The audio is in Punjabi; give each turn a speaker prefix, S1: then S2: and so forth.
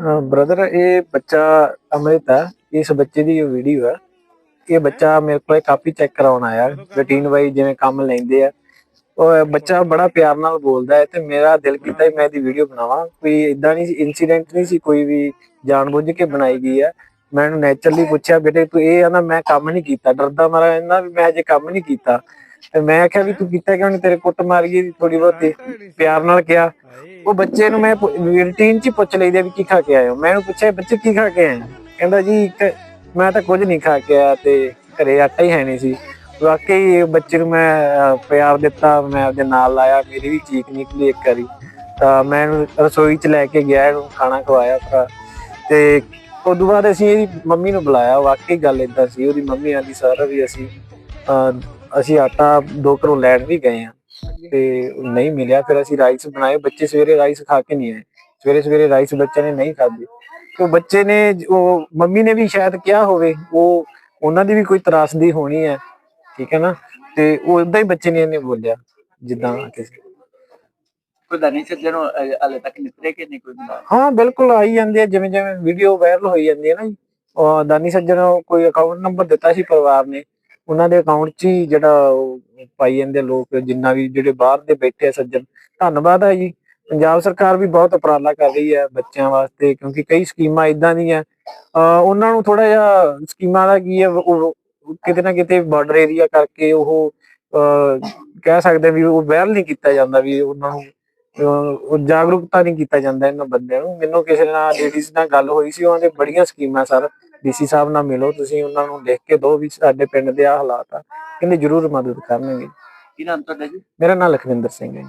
S1: ਬ੍ਰਦਰ ਇਹ ਬੱਚਾ ਅੰਮ੍ਰਿਤ ਹੈ। ਇਸ ਬੱਚੇ ਦੀ ਵੀਡੀਓ ਹੈ ਇਹ ਬੱਚਾ ਮੇਰੇ ਕੋਲ ਕਾਪੀ ਚੈੱਕ ਕਰਾਉਣ ਆਇਆ। ਰੂਟੀਨ ਵਾਈ ਜਿਵੇਂ ਕੰਮ ਲੈਂਦੇ ਆ। ਉਹ ਬੱਚਾ ਬੜਾ ਪਿਆਰ ਨਾਲ ਬੋਲਦਾ ਹੈ ਤੇ ਮੇਰਾ ਦਿਲ ਕੀਤਾ ਮੈਂ ਇਹਦੀ ਵੀਡੀਓ ਬਣਾਵਾਂ। ਕੋਈ ਇਦਾਂ ਨਹੀਂ ਇਨਸੀਡੈਂਟ ਨਹੀਂ ਸੀ ਕੋਈ ਵੀ ਜਾਣਬੁੱਝ ਕੇ ਬਣਾਈ ਗਈ ਹੈ। ਮੈਂ ਇਹਨੂੰ ਨੇਚਰਲੀ ਪੁੱਛਿਆ, ਬੇਟੇ ਤੂੰ ਇਹ ਆ ਨਾ ਮੈਂ ਕੰਮ ਨਹੀਂ ਕੀਤਾ। ਡਰਦਾ ਮਾਰਾ ਇਹਨਾਂ ਵੀ ਮੈਂ ਅਜੇ ਕੰਮ ਨਹੀਂ ਕੀਤਾ। ਤੇ ਮੈਂ ਕਿਹਾ ਵੀ ਤੂੰ ਕੀਤਾ ਕਿਉਂ ਨਹੀਂ ਤੇਰੇ ਕੁੱਟ ਮਾਰੀਏ ਥੋੜੀ ਬਹੁਤੀ। ਪਿਆਰ ਨਾਲ ਕਿਹਾ। ਉਹ ਬੱਚੇ ਨੂੰ ਮੈਂ ਰੂਟੀਨ ਚ ਪੁੱਛ ਲਈਦੇ ਵੀ ਕੀ ਖਾ ਕੇ ਆਏ ਮੈਂ ਉਹਨੂੰ ਪੁੱਛਿਆ, ਬੱਚੇ ਕੀ ਖਾ ਕੇ ਆਏ ਕਹਿੰਦਾ ਜੀ, ਇੱਕ ਮੈਂ ਤਾਂ ਕੁਝ ਨਹੀਂ ਖਾ ਕੇ ਆਇਆ ਤੇ ਘਰੇ ਆਟਾ ਹੀ ਹੈ ਨਹੀਂ ਸੀ। ਵਾਕਈ ਬੱਚੇ ਨੂੰ ਮੈਂ ਪਿਆਰ ਦਿੱਤਾ, ਮੈਂ ਉਹਦੇ ਨਾਲ ਲਾਇਆ ਮੇਰੀ ਵੀ ਚੀਕ ਨਿਕਲੀ ਇੱਕ ਵਾਰੀ। ਤਾਂ ਮੈਂ ਰਸੋਈ ਚ ਲੈ ਕੇ ਗਿਆ ਇਹਨੂੰ ਖਾਣਾ ਖਵਾਇਆ ਭਰਾ ਤੇ ਉਦੋਂ ਬਾਅਦ ਅਸੀਂ ਇਹਦੀ ਮੰਮੀ ਨੂੰ ਬੁਲਾਇਆ। ਵਾਕਈ ਗੱਲ ਇਦਾਂ ਸੀ, ਉਹਦੀ ਮੰਮੀ ਆਂਦੀ, ਸਰ ਵੀ ਅਸੀਂ ਅਸੀਂ ਆਟਾ ਦੋ ਘਰੋਂ ਲੈਣ ਵੀ ਗਏ ਆ ਤੇ ਨਹੀਂ ਮਿਲਿਆ। ਫਿਰ ਅਸੀਂ ਰਾਈਸ ਬਣਾਏ। ਬੱਚੇ ਸਵੇਰੇ ਰਾਈਸ ਖਾ ਕੇ ਨਹੀਂ ਆਏ। ਸਵੇਰੇ ਸਵੇਰੇ ਰਾਈਸ ਬੱਚੇ ਨੇ ਨਹੀਂ ਖਾਧੇ। ਤੇ ਬੱਚੇ ਨੇ ਉਹ ਮੰਮੀ ਨੇ ਵੀ ਸ਼ਾਇਦ ਕਿਹਾ ਹੋਵੇ ਉਹ ਉਹਨਾਂ ਦੀ ਵੀ ਕੋਈ ਤਰਾਸਦੀ ਹੋਣੀ ਹੈ। ਠੀਕ ਹੈ ਨਾ? ਤੇ ਉਹ ਉਦਾਂ ਹੀ ਬੱਚੇ ਨੇ ਇਹਨੇ ਬੋਲਿਆ ਜਿੱਦਾਂ ਕਿਸੇ
S2: ਦਾਨੀ ਸੱਜਣ ਹਲੇ ਤੱਕ ਨਿਤਰੇ ਕਿ ਨਹੀਂ ਕੋਈ
S1: ਹਾਂ ਬਿਲਕੁਲ ਆਈ ਜਾਂਦੇ ਜਿਵੇਂ ਜਿਵੇਂ ਵੀਡੀਓ ਵਾਇਰਲ ਹੋਈ ਜਾਂਦੀ ਹੈ ਨਾ ਦਾਨੀ ਸੱਜਣ ਕੋਈ ਅਕਾਊਂਟ ਨੰਬਰ ਦਿੱਤਾ ਸੀ ਪਰਿਵਾਰ ਨੇ ਉਹਨਾਂ ਦੇ ਅਕਾਊਂਟ 'ਚ ਹੀ ਜਿਹੜਾ ਪਾਈ ਜਾਂਦੇ ਲੋਕ, ਜਿੰਨਾ ਵੀ ਜਿਹੜੇ ਬਾਹਰ ਦੇ ਬੈਠੇ ਆ ਸੱਜਣ। ਧੰਨਵਾਦ ਹੈ ਜੀ। ਪੰਜਾਬ ਸਰਕਾਰ ਵੀ ਬਹੁਤ ਉਪਰਾਲਾ ਕਰ ਰਹੀ ਹੈ ਬੱਚਿਆਂ ਵਾਸਤੇ, ਕਿਉਂਕਿ ਕਈ ਸਕੀਮਾਂ ਇਦਾਂ ਦੀਆਂ ਉਹਨਾਂ ਨੂੰ ਥੋੜਾ ਜਿਹਾ ਸਕੀਮਾਂ ਦਾ ਕੀ ਹੈ ਕਿਤੇ ਨਾ ਕਿਤੇ ਬਾਰਡਰ ਏਰੀਆ ਕਰਕੇ ਉਹ, ਅਹ, ਕਹਿ ਸਕਦੇ ਵੀ ਉਹ ਵਾਇਰਲ ਨਹੀਂ ਕੀਤਾ ਜਾਂਦਾ, ਵੀ ਉਹਨਾਂ ਨੂੰ ਉਹ ਜਾਗਰੂਕਤਾ ਨਹੀਂ ਕੀਤਾ ਜਾਂਦਾ ਇਹਨਾਂ ਬੰਦਿਆਂ ਨੂੰ। ਮੈਨੂੰ ਕਿਸੇ ਨਾਲ ਲੇਡੀਜ਼ ਨਾਲ ਗੱਲ ਹੋਈ ਸੀ, ਉਹਨਾਂ ਦੇ ਬੜੀਆਂ ਸਕੀਮਾਂ ਸਰ। ਡੀਸੀ ਸਾਹਿਬ ਨਾਲ ਮਿਲੋ ਤੁਸੀਂ ਉਹਨਾਂ ਨੂੰ ਲਿਖ ਕੇ ਦਿਓ ਵੀ ਸਾਡੇ ਪਿੰਡ ਦੇ ਆ ਹਾਲਾਤ ਆ। ਕਹਿੰਦੇ ਜ਼ਰੂਰ ਮਦਦ ਕਰਨਗੇ।
S2: ਕੀ ਨਾਮ ਤੁਹਾਡਾ ਜੀ?
S1: ਮੇਰਾ ਨਾਮ ਲਖਵਿੰਦਰ ਸਿੰਘ ਹੈ ਜੀ।